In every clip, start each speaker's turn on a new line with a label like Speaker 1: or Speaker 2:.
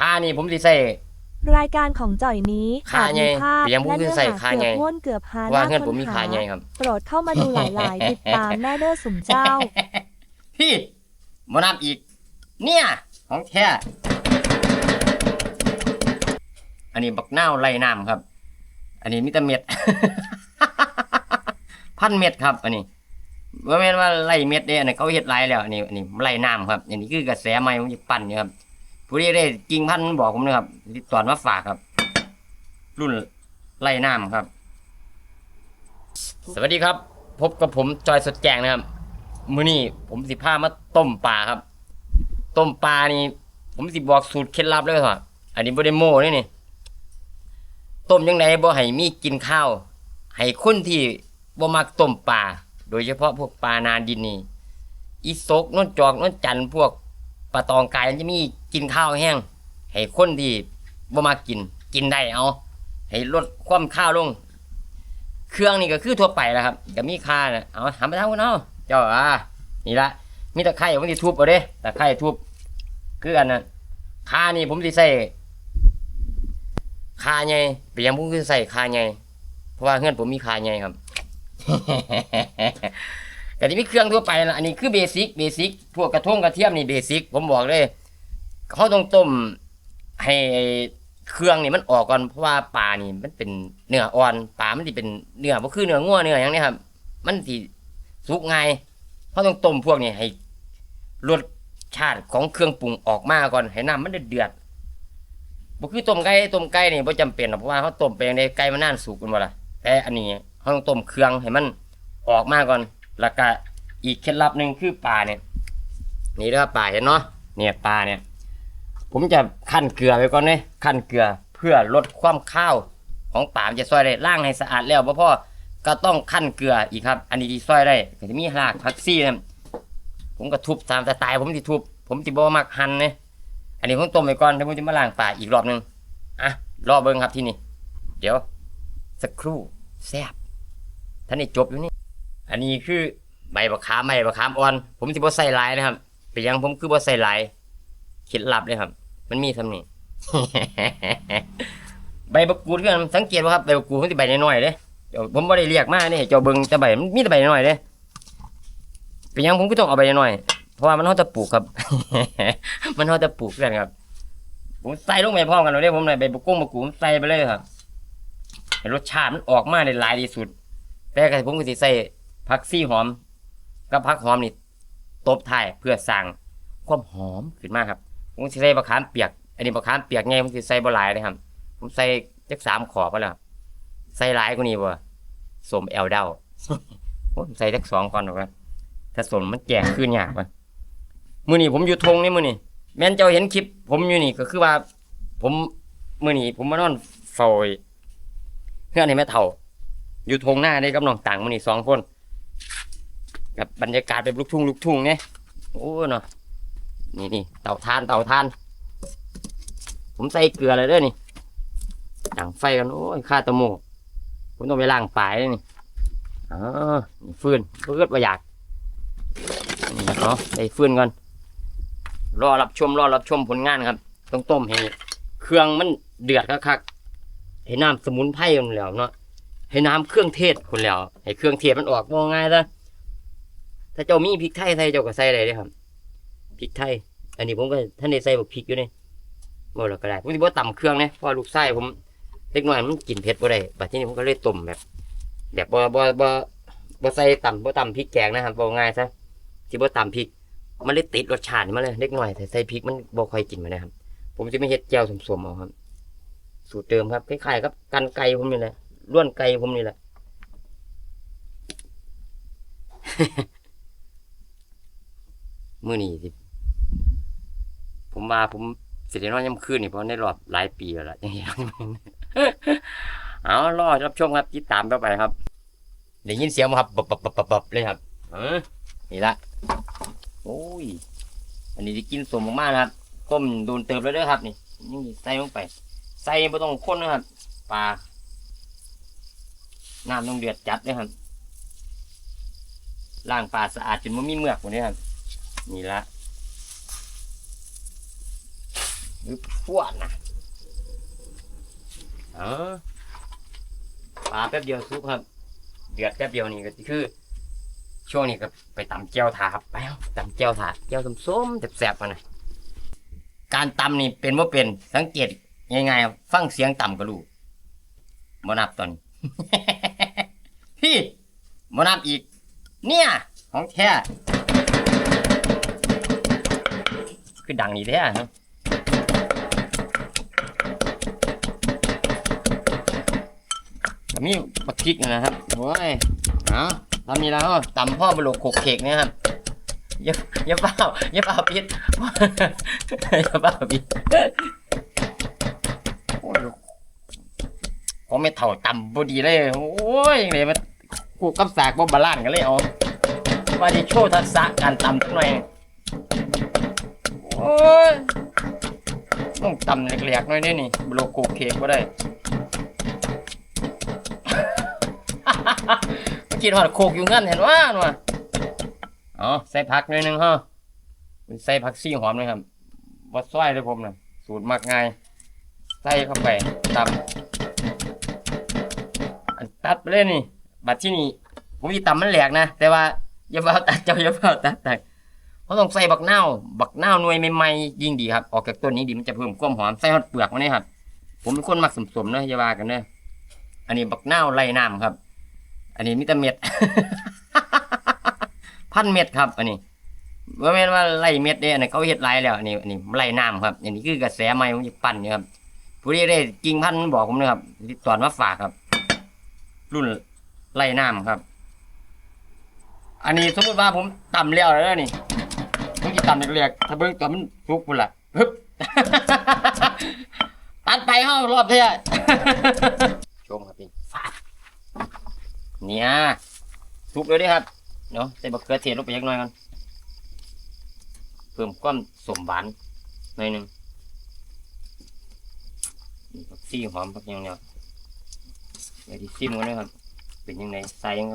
Speaker 1: ค่านี่ผมสิใส่
Speaker 2: รายการของจ่อยนี้
Speaker 1: ขาใหญ่
Speaker 2: อาจมีภาพ
Speaker 1: เปียงผู้
Speaker 2: และเนื้อ
Speaker 1: ใส่
Speaker 2: หา
Speaker 1: ขา
Speaker 2: เกื
Speaker 1: ใหญ่
Speaker 2: อบม้วนเกือบหา
Speaker 1: ว่า
Speaker 2: น่
Speaker 1: เงินผมมี
Speaker 2: ค้
Speaker 1: ค่าใหญ่ครับ
Speaker 2: โปรดเข้ามาดูหลายๆ ติดตามแม่เด้อสุ่มเจ้า
Speaker 1: พี่มานับอีก เนี่ย ของแท้อันนี้บักนาวไล่น้ำครับ อันนี้มิตรเม็ด พันเม็ดครับ อันนี้ว่าแม่นว่าไล่เม็ดเด้อันนี้เขาเฮ็ดไล่แล้วอันนี้อันนี้ไล่น้ำครับ อันนี้คือกระแสใหม่ผมจะปั่นอยู่ครับ ผู้ที่ได้กิ่งพันธุ์มันบอกผมนะครับติดต่อมาฝากครับ รุ่นไล่น้ำครับ สวัสดีครับ พบกับผมจอยสดแจงนะครับ มื้อนี้ผมสิพามาต้มปลาครับ ต้มปลานี่ ผมสิบอกสูตรเคล็ดลับเลยครับอันนี้บ่ได้โม้นี่นี่ต้มยังไงบ่ให้มีกินข้าวให้คนที่บ่มักต้มปลาโดยเฉพาะพวกปลานาดินนี่อีสกนนจอกนนจันพวกปลาตองกายจะมี กินข้าวแห้งให้คนที่บ่มักกิน กินได้เอา ให้ลดความข้าวลง เครื่องนี่ก็คือทั่วไปแล้วครับก็มีค่านะเอาทำไปทำกันเอาเจ้าอ่านี่ละมีตะไคร้ผมสิทุบเอาเด้ตะไคร้ทุบคือกันนะค่านี่ผมสิใส่ค่าใหญ่เปียนผมคือใส่ค่าใหญ่เพราะว่าเงื่อนผมมีค่าใหญ่ครับแต่ที่มีเครื่องทั่วไปนะอันนี้คือเบสิกเบสิกพวกกระทงกระเทียมนี่เบสิกผมบอกเลย เขาต้องต้มให้เครื่องนี่มันออกก่อนเพราะว่าปลานี่มันเป็นเนื้ออ่อนปลามันสิเป็นเนื้อบ่คือเนื้องัวเนื้อหยังนี่ครับ มันสิสุกง่ายเขาต้องต้มพวกนี้ให้รสชาติของเครื่องปรุงออกมาก่อนให้น้ำมันเดือดบ่คือต้มไก่ต้มไก่นี่บ่จำเป็นหรอกเพราะว่าเขาต้มไปในไก่มันนานสุกกันบ่ล่ะแต่อันนี้เขาต้องต้มเครื่องให้มันออกมาก่อนแล้วก็อีกเคล็ดลับหนึ่งคือปลาเนี่ยนี่เด้อปลาเห็นเนาะเนี่ยปลาเนี่ย ผมจะขั้นเกลือไปก่อนเนี่ยขั้นเกลือเพื่อลดความข้าวของปามจะซอยได้ล่างให้สะอาดแล้วพ่อพ่อก็ต้องขั้นเกลืออีกครับ อันนี้ที่ซอยได้ก็จะมีรากผักซี่นะผมก็ทุบตามสไตล์ผมที่ทุบ ผมที่บ่มักหั่นเนี่ยอันนี้ผมต้มไปก่อนแล้วผมจะมาล้างปลาอีกรอบหนึ่งอะรอเบิ้งครับที่นี่เดี๋ยว สักครู่แซบท่านนี่จบอยู่นี่ อันนี้คือใบบักขามใบบักขามอ่อน ผมสิบ่ใส่ลายนะครับไปยังผมคือบ่ใส่ลายเคล็ดลับเลยครับ มันมีสำนี่ ใบบักกูดกันสังเกตว่าครับใบบักกูดมันสิใบน้อยๆเด้เดี๋ยวผมบ่ได้เรียกมาเนี่ยเจ้าเบิ่งแต่ใบมันมีแต่ใบน้อยๆเด้ไปยังผมก็ต้องเอาใบน้อยๆเพราะว่ามันเฮาจะปลูกครับ มันเฮาจะปลูกกันครับ ผมใส่ลงไปพร้อมกันเลยเด้ผมเลยใบบักกุ้งบักกูดผมใส่ไปเลยครับให้รสชาติมันออกมาได้หลายที่สุด แต่ก็ผมก็สิใส่ผักซี่หอมกับผักหอมนี่ตบท้ายเพื่อสั่งความหอมขึ้นมาครับ ผมสิใส่มะขามเปียก อันนี้มะขามเปียกไงผมสิใส่บ่หลายเลยครับ ผมใส่จักสามขอบไปแล้วครับใส่หลายกว่านี้บ่สมแอลเดาผมใส่จักสองก่อนหรอกนถ้าสมมันแก่ขึ้นยากว่ะมื้อนี้ผมอยู่ทงนี่มื้อนี้แม่นเจ้าเห็นคลิป ผมอยู่นี่ก็คือว่า ผมมื้อนี้ผมมานอนเฝ้าไอ้เพื่อนให้แม่เฒ่า อยู่ทงหน้าได้กับน้องต่างมื้อนี้สองคนกับบรรยากาศแบบลูกทุ่งลูกทุ่งเนี่ยโอ้เนาะ นี่นี่เตาทานเตาทาน ผมใส่เกลือเลยเด้อนี่ต่างไฟกันโอ้ยข้าตะโมกผมต้องไปล้างปลายนี่อ๋อฟืนเพื่อประหยัดนี่เนาะใส่ฟืนก่อนรอรับชมรอรับชมผลงานครับ ต้องต้มให้เครื่องมันเดือดคักๆให้น้ำสมุนไพรคนแล้วเนาะให้น้ำเครื่องเทศคนแล้วให้เครื่องเทศมันออกว่าง่ายซะถ้าเจ้ามีพริกไทยใส่เจ้าก็ใส่ได้เลยครับ พริกไทย อันนี้ผมก็ท่านได้ใส่บักพริกอยู่นี่บ่แล้วก็ได้ผมสิบ่ต่ำเครื่องนะเพราะลูกไส้ผมเล็กน้อยมันกินเผ็ดบ่ได้บัดทีนี้ผมก็เลยต้มแบบ แบบบ่บ่บ่บ่ใส่ต่ำบ่ต่ำพริกแกงนะครับบ่ง่ายซะสิบ่ต่ำพริก มันเลยติดรสชาติมาเลยเล็กน้อยแต่ใส่พริกมันบ่ค่อยกินมานะครับผมจะไม่เฮ็ดแจ่วสมๆเอาครับ สูตรเดิมครับคล้ายๆกับกันไก่ผมนี่แหละล้วนไก่ผมนี่แหละมื้อนี้สิ ผมมาผมเสร็จนอนย่ำคืนนี่เพราะในรอบหลายปีแล้วยังอย่างเงี้ยเอาล่อรับชมครับติดตามต่อไปครับได้ยินเสียงครับบับบับบบบับเลยครับเออนี่ละโอ้ย อันนี้ที่กินสมมากๆครับต้มโดนเติมแล้วเด้อครับนี่นี่ใส่ลงไป ใส่ไม่ต้องข้นนะครับปลาน้ำต้องเดือดจัดเลยครับล่างปลาสะอาดจนไม่มีเมือกหมดเลยครับนี่ละ หรือพวดนะเออปลาแป๊บเดียวซุปครับ เดือดแป๊บเดียวนี่ก็คือ ช่วงนี้ก็ไปตำเจียวถาครับไปเอาตำเจียวถาเจียวส้มๆแสบๆมาหน่อยการตำนี่เป็นว่าเป็นสังเกตง่ายๆฟังเสียงต่ำก็รู้บ่นับตอน พี่บ่นับอีก เนี่ย ของแท้คือดังนี่แท้ครับก็ มีปักพริกนะครับโอ้ยเอาทำนี่แล้วตำพ่อบลุกโขกเขกเนะครับย่าย่าเปล่าย่าเปล่าปิดอย่าเปล่าปิดโอ้ยผมไม่เท่าตำบดีเลย โอ้ยยังไงมันกูกับสากบ่บาลานกันเลยเอาว่าที่โชว์ทักษะการตำสักหน่อยโอ้ยต้องตำเล็กๆหน่อยนี่นี่บโลโกเคกก็ได้ มื่อกี้หอดโคกอยู่งั้นเห็นว่าหน่อยอ๋อใส่ผักหน่อยหนึงฮะใส่ผักซี่หอมเลยครับวัดซ้อยเลยผมนะสูตรมักง่ายใส่เข้าไปตำอันตัดไปเลยนี่บัดที่นี่ผมจะตำมันแหลกนะ แต่ว่าอย่าเบาตัดเจ้าอย่าเบาตัดตัดเขาต้องใส่บักนาวบักนาวหน่วยใหม่ๆยิ่งดีครับ ออกจากต้นนี้ดีมันจะเพิ่มความหอมใส่ฮอดเปลือกมันนี่ครับ ผมเป็นคนมักสมๆนะอย่าว่ากันเนอะอันนี้บักนาวไล่น้ำครับ อันนี้มิตรเม็ด พันเม็ดครับ อันนี้ว่าแม่นว่าไล่เม็ดเด้อันนี้เขาเฮ็ดไล่แล้วอันนี้อันนี้ไล่น้ำครับ อันนี้คือกระแสใหม่ผมจะปั่นอยู่ครับผู้ที่ได้กิ่งพันบอกผมนะครับติดต่าฝากครับ รุ่นไล่น้ำครับ อันนี้สมมติว่าผมต่ำแล้วแล้วนี่ผมจะต่ำเรียกถ้าเบิ่งตัวมันฟุกพุ่นละฮึบตัดไปเฮารอบเท่า ชมครับพี่ฟาด เนี่ยทุกเลยด้ครับเนาะใส่บักเขือเทศลงไปยักหน่อยกันเพิ่มความสมหวานหน่อยหนึงนี่ผักซี่หอมผักยังเนี่ยเดี๋ยวที่ซิมกันเลยครับ เป็นยังไงใส่ยังไง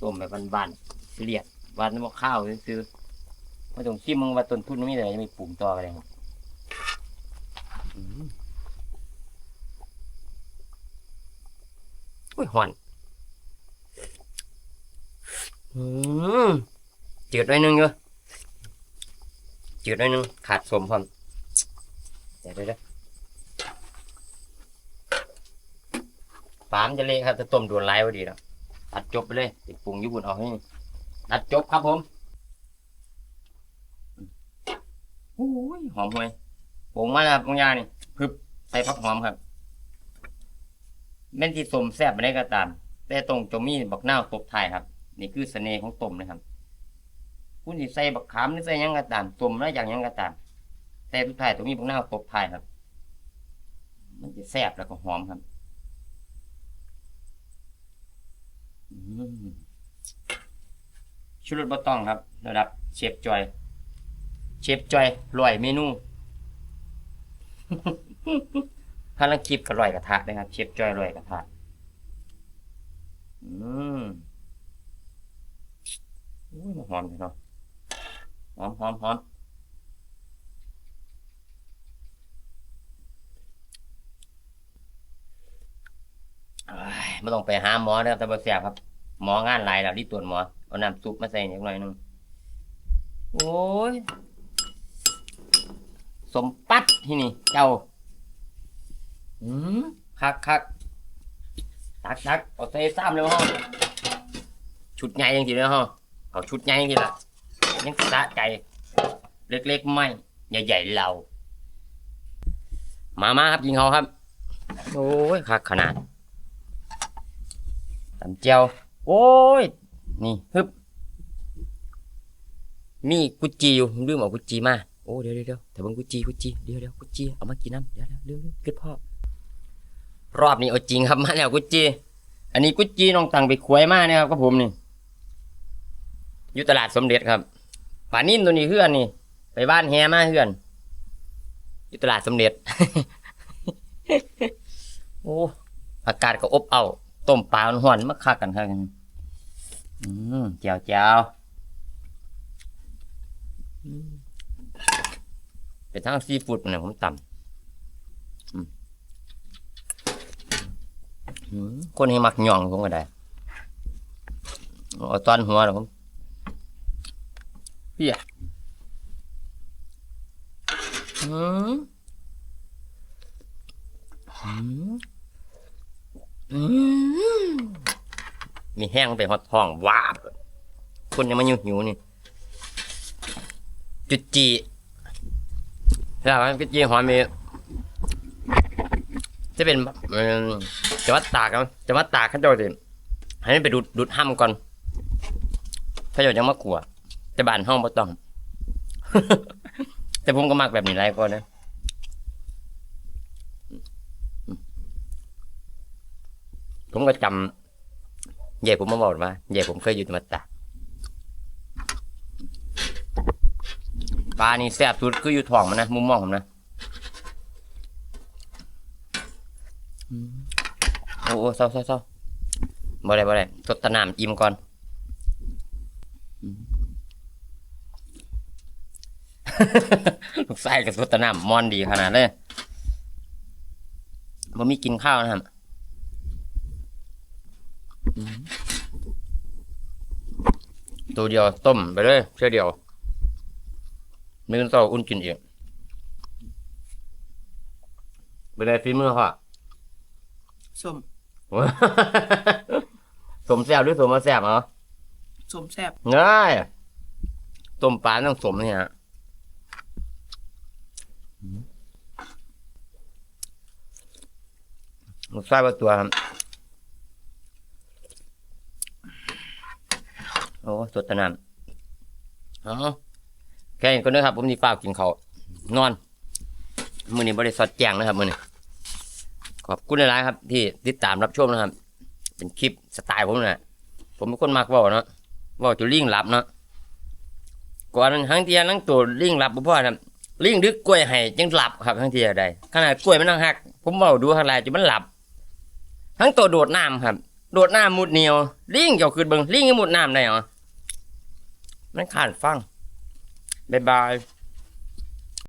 Speaker 1: ต้มแบบบานๆเลียดวานน้ำข้าวซื้อไม่ต้องชิมมึงว่าต้นทุนมันมีอะไรจะมีปรุงต่อไปเลยครับ อุ้ยหอนอืมจืดหน่อยนึงเยอะจืดหน่อยนึงขาดสมพร้อมเดี๋ยวเดี๋ยวเดี๋ยวปามจะเละครับจะต้มโดนไล่พอดีแล้วตัดจบไปเลยติดปรุงญี่ปุ่นเอาให้ตัดจบครับผมโอ้ยหอมห่วยปรุงมาแล้วครับบางอย่างนี่พึบใส่ผักหอมครับ แม่นที่สมแซ่บไปได้ก็ตาม แต่ตรงจะมีบักนาวตบท้ายครับ นี่คือเสน่ห์ของต้มนะครับ คุณสิใส่บักขามหรือใส่ยังก็ตามต้มแล้วอย่างยังก็ตาม แต่สุดท้ายต้องมีบักนาวตบท้ายครับ มันจะแซ่บแล้วก็หอมครับชุดรสบะต้องครับ ระดับ เชฟจอย เชฟจอยร่อยเมนู ถ้าลังคลิปก็ร่อยกระทะนะครับเชฟจอยร่อยกระทะอืมอุ้ยมันหอมจังเนาะหอมหอมหอมไม่ต้องไปหาหมอนะครับแต่บ่แสบครับ หมองานหลายแล้วรีบตรวจหมอ เอาน้ำซุปมาใส่นิดหน่อยหนึงโอ้ย สมปัดที่นี่ เจ้า อืมคักคักตักตักเอาใส่ซ้ำเลยห้งชุดใหญ่ยังทีเลยห้องเอาชุดใหญ่ยังทีละยังสะใจ เล็กๆไม่ใหญ่ๆเรา มามาครับยิงเขาครับ โอ้ยคักขนาดตำเจียว โอ้ย นี่ฮึบมีกุจีอยู่ลืมเอากุจีมา โอ้เดี๋ยวเดี๋ยวเดี๋ยวแต่บิ่งกุจีกุจีเดี๋ยวเดี๋ยวกุจีเอามากินน้ำเดี๋ยวเดี๋ยวเร็วเร็วขึ้นพ่อ รอบนี้เอาจริงครับมาแล้วกุจีอันนี้กุจีน้องตังไปขวยมาเนี่ยครับกับผมนี่อยู่ตลาดสมเด็จครับป่านิ่นตัวนี้เพื่อนนี่ ไปบ้านแฮมาเพื่อนอยู่ตลาดสมเด็จโอ้อากาศก็อบเอาวต้มปลาห่อนมาคักกันครับอืมเจียวเจียวเป็นทั้งซีฟู้ดเนี่ยผมต่ำอืมอืม คนให้มักย่องผมก็ได้เอาตอนหัวนะผมเปียอืมอืมอืมมีแห้งไปหอดท้องวาบคนยังมาหิวหิวนี่ จุดจีแล้วมันจุดจีหอมมี จะเป็นเอิ่มจะวัดตากครับจะวัดตากเขาเจ้าสิให้มันไปดูดดูดห้ำก่อนเขาเจ้ายังมากลัวจะบานห้องบ่ต้อง แต่ผมก็มักแบบนี้ไรก็นะผมก็จำเย่ผมมาบอกว่าเย่ผมเคยอยู่ที่วัดตากปลานี่แซ่บสุดคืออยู่ท้องมันนะมุมมองผมนะอืมโอ้โอ้เศร้าเศร้าเศร้าบ่ได้บ่ได้ทดตะนามอิ่มก่อนอืมลูกไส้กับทดตะนามมอนดีขนาดเลยบ่มีกินข้าวนะครับอืมตัวเดียวต้มไปเลยเชื่อเดียวมื้อต่ออุ่นกินเองเป็นไงฝีมือพ่อ
Speaker 3: ส้ม
Speaker 1: สมแซ่บหรือสมมาแซ่บเหรอ
Speaker 3: ส้มแซ่บ
Speaker 1: ง่ายต้มปลาต้องสมนี่ฮะลูกไส้ประตัวครับโอ้สดตะนานอ๋อแค่นี้ก็นะครับ ผมนี่ฝ้ากกินเขาวนอน มือนี้บริษัทแจงนะครับ มือนี้ ขอบคุณหลายๆครับ ที่ติดตามรับชมนะครับ เป็นคลิปสไตล์ผมนะผมเป็นคนมักว่าเนาะว่าจะลิงหลับเนาะก่อนทั้งเทียทั้งตัวลิงหลับพ่อครับลิงดึกกล้วยให้จังหลับครับทั้งเทียได้ขนาดกล้วยมันนั่งหัก ผมเบาดูทางไรจะมันหลับ ทั้งตัวโดดน้ำครับ โดดน้ำมุดเหนียวลิงเจ้าคืนเบิงลิงยังมุดน้ำได้เหรอมันขาดฟังบ๊ายบาย